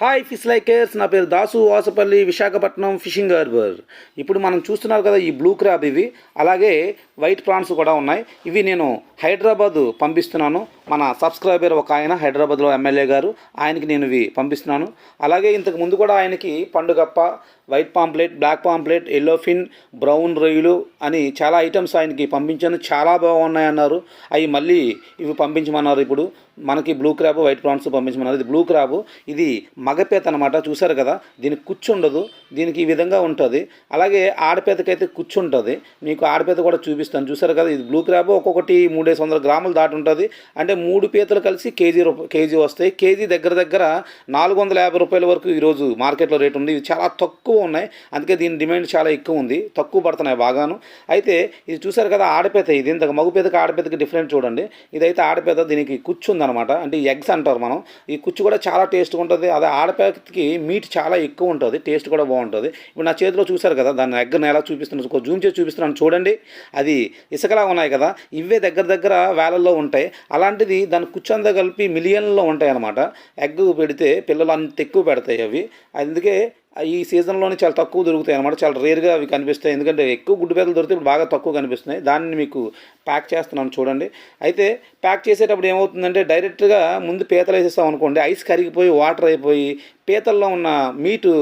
Hi fish likers నా పేరు Dasu Vasapalli Visakhapatnam fishing harbour ఇప్పుడు మనం చూస్తున్నారు కదా ఈ బ్లూ క్రాబ్ ఇవి. అలాగే వైట్ ప్రాన్స్ కూడా ఉన్నాయి. ఇవి నేను హైదరాబాద్ పంపిస్తున్నాను. మన సబ్స్క్రైబర్ ఒక ఆయన హైదరాబాద్లో ఎమ్మెల్యే గారు. ఆయనకి నేను ఇవి పంపిస్తున్నాను. అలాగే ఇంతకు ముందు కూడా ఆయనకి పండుగప్ప white pomfret black pomfret yellow fin brown రొయ్యలు అని చాలా ఐటమ్స్ ఆయనకి పంపించాను. చాలా బాగున్నాయి అన్నారు అవి మళ్ళీ ఇవి పంపించమన్నారు ఇప్పుడు. మనకి బ్లూ క్రాబ్ వైట్ ప్రాన్స్ పంపించమని ఇది బ్లూ క్రాబ్ ఇది మగపేత అనమాట చూసారు కదా? దీనికి కుచ్చు ఉండదు. దీనికి ఈ విధంగా ఉంటుంది. అలాగే ఆడపేతకైతే కుచ్చు ఉంటుంది. మీకు ఆడపేత కూడా చూపిస్తాను. చూసారు కదా? ఇది బ్లూ క్రాబ్ ఒక్కొక్కటి మూడేసి వందల గ్రాములు దాటి ఉంటుంది. అంటే మూడు పీతలు కలిసి కేజీ రూప కేజీ వస్తాయి. కేజీ దగ్గర దగ్గర నాలుగు వందల యాభై రూపాయల వరకు ఈరోజు మార్కెట్లో రేట్ ఉంది. ఇది చాలా తక్కువ ఉన్నాయి. అందుకే దీని డిమాండ్ చాలా ఎక్కువ ఉంది. తక్కువ పడుతున్నాయి బాగాను. అయితే ఇది చూసారు కదా ఆడపేత ఇది. ఇంతకు మగపేతకి ఆడపేతకి డిఫరెంట్ చూడండి. ఇదైతే ఆడపేత దీనికి కుచ్చు ఉంటుందన్నమాట. అంటే ఎగ్స్ అంటారు మనం. ఈ కుచ్చు కూడా చాలా టేస్ట్గా ఉంటుంది. అదే ఆడపేతకి మీట్ చాలా ఎక్కువ ఉంటుంది. టేస్ట్ కూడా బాగుంటుంది. ఇప్పుడు నా చేతిలో చూశారు కదా దాన్ని ఎగ్గను ఎలా చూపిస్తున్నాను జూమ్ చేసి చూపిస్తున్నాను చూడండి. అది ఇసుకలా ఉన్నాయి కదా ఇవే దగ్గర దగ్గర వేలల్లో ఉంటాయి. అలాంటిది దాని కుచ్చంతా కలిపి మిలియన్లో ఉంటాయి అనమాట ఎగ్ పెడితే పిల్లలు అంత ఎక్కువ పెడతాయి అవి. అందుకే ఈ సీజన్లోనే చాలా తక్కువ దొరుకుతాయి అనమాట చాలా రేర్గా అవి కనిపిస్తాయి. ఎందుకంటే ఎక్కువ గుడ్డు పేదలు దొరికితే ఇప్పుడు బాగా తక్కువ కనిపిస్తున్నాయి. దాన్ని మీకు ప్యాక్ చేస్తున్నాను చూడండి. అయితే ప్యాక్ చేసేటప్పుడు ఏమవుతుందంటే డైరెక్ట్గా ముందు పీతలు వేసేస్తాం అనుకోండి ఐస్ కరిగిపోయి వాటర్ అయిపోయి పీతల్లో ఉన్న మీటు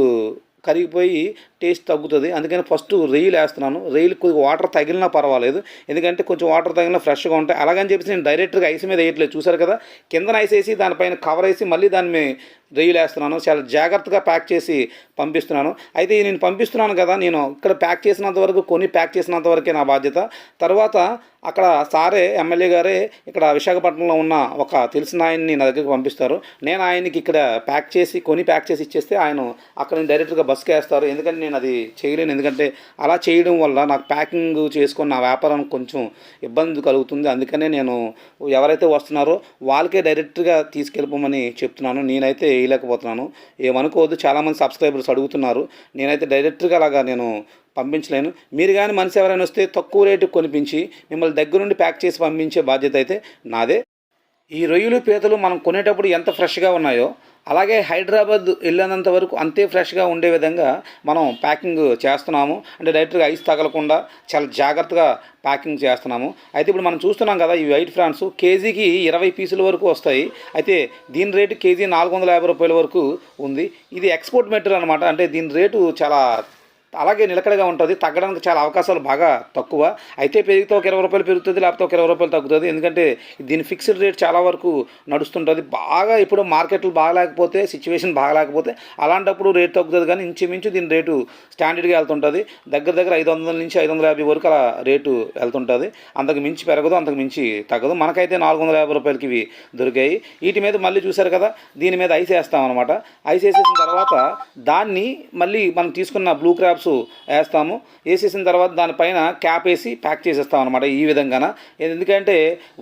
కరిగిపోయి టేస్ట్ తగ్గుతుంది. అందుకని ఫస్ట్ రెయిల్ వేస్తున్నాను. రెయిల్ కొద్దిగా వాటర్ తగిలినా పర్వాలేదు. ఎందుకంటే కొంచెం వాటర్ తగిలినా ఫ్రెష్గా ఉంటాయి. అలాగని చెప్పేసి నేను డైరెక్ట్గా ఐస్ మీద వేయట్లేదు. చూసారు కదా? కిందన ఐస్ వేసి దానిపైన కవర్ వేసి మళ్ళీ దాన్ని మీ రెయిల్ వేస్తున్నాను. చాలా జాగ్రత్తగా ప్యాక్ చేసి పంపిస్తున్నాను. అయితే నేను పంపిస్తున్నాను కదా నేను ఇక్కడ ప్యాక్ చేసినంత వరకు కొని ప్యాక్ చేసినంత వరకే నా బాధ్యత. తర్వాత అక్కడ సారే ఎమ్మెల్యే గారే ఇక్కడ విశాఖపట్నంలో ఉన్న ఒక తెలిసిన ఆయన్ని నా దగ్గరికి పంపిస్తారు. నేను ఆయనకి ఇక్కడ ప్యాక్ చేసి కొని ప్యాక్ చేసి ఇచ్చేస్తే ఆయన అక్కడ డైరెక్ట్గా బస్కి వేస్తారు. ఎందుకంటే నేను అది చేయలేను. ఎందుకంటే అలా చేయడం వల్ల నాకు ప్యాకింగ్ చేసుకొని నా వ్యాపారానికి కొంచెం ఇబ్బంది కలుగుతుంది. అందుకనే నేను ఎవరైతే వస్తున్నారో వాళ్ళకే డైరెక్ట్గా తీసుకెళ్ళిపోమని చెప్తున్నాను. నేనైతే వేయలేకపోతున్నాను. ఏమనుకోవద్దు చాలామంది సబ్స్క్రైబర్స్ అడుగుతున్నారు. నేనైతే డైరెక్ట్గా అలాగా నేను పంపించలేను. మీరు కానీ మనిషి ఎవరైనా వస్తే తక్కువ రేటుకి కొనిపించి మిమ్మల్ని దగ్గరుండి ప్యాక్ చేసి పంపించే బాధ్యత అయితే నాదే. ఈ రొయ్యలు పీతలు మనం కొనేటప్పుడు ఎంత ఫ్రెష్గా ఉన్నాయో అలాగే హైదరాబాద్ వెళ్ళినంత వరకు అంతే ఫ్రెష్గా ఉండే విధంగా మనం ప్యాకింగ్ చేస్తున్నాము. అంటే డైరెక్ట్గా ఐస్ తగలకుండా చాలా జాగ్రత్తగా ప్యాకింగ్ చేస్తున్నాము. అయితే ఇప్పుడు మనం చూస్తున్నాం కదా ఈ వైట్ ఫ్రాన్స్ కేజీకి ఇరవై పీసుల వరకు వస్తాయి. అయితే దీని రేటు కేజీ నాలుగు వందల యాభై రూపాయల వరకు ఉంది. ఇది ఎక్స్పోర్ట్ మెటీరియల్ అనమాట అంటే దీని రేటు చాలా అలాగే నిలకడగా ఉంటుంది. తగ్గడానికి చాలా అవకాశాలు బాగా తక్కువ. అయితే పెరిగితే ఒక ఇరవై రూపాయలు పెరుగుతుంది లేకపోతే ఒక ఇరవై రూపాయలు తగ్గుతుంది. ఎందుకంటే దీని ఫిక్స్డ్ రేట్ చాలా వరకు నడుస్తుంటుంది. బాగా ఇప్పుడు మార్కెట్లు బాగలేకపోతే సిచ్యువేషన్ బాగలేకపోతే అలాంటప్పుడు రేట్ తగ్గుతుంది. కానీ ఇంచుమించు దీని రేటు స్టాండర్డ్గా వెళ్తుంటుంది. దగ్గర దగ్గర ఐదు వందల నుంచి ఐదు వందల యాభై వరకు అలా రేటు వెళ్తుంటుంది. అంతకు మించి పెరగదు అంతకు మించి తగ్గదు. మనకైతే నాలుగు వందల యాభై రూపాయలకి ఇవి దొరికాయి. వీటి మీద మళ్ళీ చూసారు కదా దీని మీద ఐస్ వేస్తాం అనమాట ఐస్ వేసేసిన తర్వాత దాన్ని మళ్ళీ మనం తీసుకున్న బ్లూ క్రాబ్స్ వేస్తాము. వేసేసిన తర్వాత దానిపైన క్యాప్ వేసి ప్యాక్ చేసేస్తాం అనమాట ఈ విధంగాన. ఎందుకంటే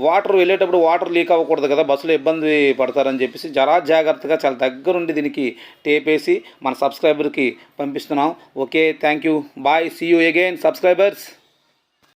వాటర్ వెళ్ళేటప్పుడు వాటర్ లీక్ అవ్వకూడదు కదా బస్సులో ఇబ్బంది పడతారని చెప్పేసి చాలా జాగ్రత్తగా చాలా దగ్గరుండి దీనికి టేప్ వేసి మన సబ్స్క్రైబర్కి పంపిస్తున్నాం. Okay thank you bye see you again subscribers.